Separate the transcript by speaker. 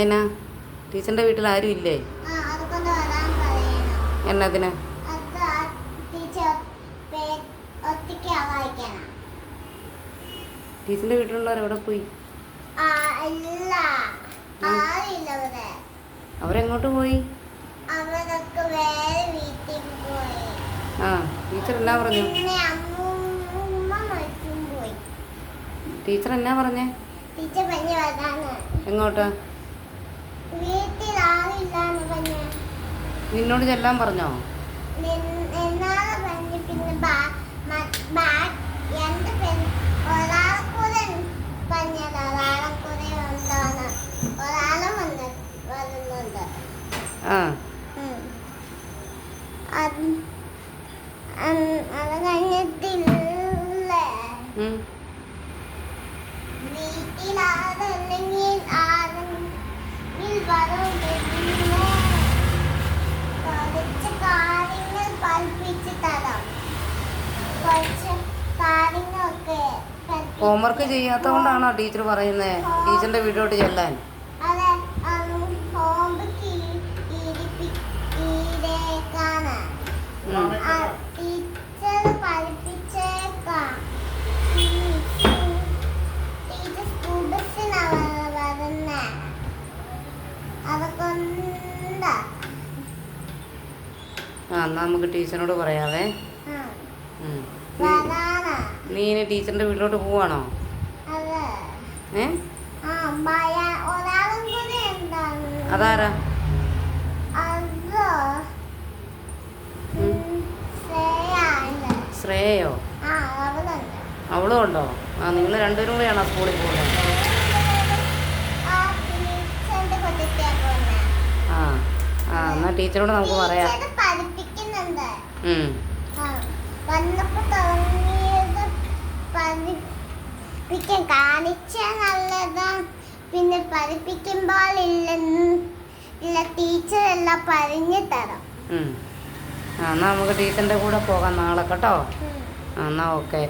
Speaker 1: എന്നാ ടീച്ചറിന്റെ വീട്ടിൽ ആരും ഇല്ലേ. എന്നതിന്. ടീച്ചറിന്റെ വീട്ടിലുള്ളവർ എവിടെ പോയി. അവരെങ്ങോട്ട് പോയി. ആ ടീച്ചർ എന്നാ പറഞ്ഞു. ടീച്ചർ എന്നാ പറഞ്ഞേ
Speaker 2: ടീച്ചർ.
Speaker 1: എങ്ങോട്ടാ. നിന്നോട് ചെല്ലാൻ പറഞ്ഞോ? ആ.
Speaker 2: അത് പറഞ്ഞ് പഠിപ്പി-
Speaker 1: ചെയ്യാത്ത കൊണ്ടാണോ ടീച്ചർ പറയുന്നത് ടീച്ചറിന്റെ വീട്ടിലോട്ട് ചെല്ലാൻ.
Speaker 2: ഹോംവർക്ക്
Speaker 1: ആ എന്നാ നമുക്ക് ടീച്ചറിനോട് പറയാവേ. നീ- ഇനി ടീച്ചറിന്റെ വീട്ടിലോട്ട് പോവാണോ? ഏ? അതാരാ?
Speaker 2: ശ്രേയോ?
Speaker 1: അവളും ഉണ്ടോ? ആ നിങ്ങൾ രണ്ടുപേരും കൂടെയാണോ സ്കൂളിൽ പോകുന്നത്
Speaker 2: ആ
Speaker 1: ആ എന്നാ ടീച്ചറോട് നമുക്ക് പറയാം.
Speaker 2: ടീച്ചർ പഠിപ്പിക്കുന്നുണ്ട്
Speaker 1: ഉം.
Speaker 2: ആ വന്നപ്പോ തുടങ്ങിയത് പഠിപ്പിക്കാൻ കാണിച്ചാൽ നല്ലതാ പിന്നെ പഠിപ്പിക്കുമ്പോൾ ഇല്ലെന്ന് ഇല്ല ടീച്ചർ എല്ലാം പറഞ്ഞു തരാം.
Speaker 1: ആ എന്നാൽ നമുക്ക് ടീച്ചറിന്റെ കൂടെ പോകാം നാളെ കേട്ടോ എന്നാൽ ഓക്കെ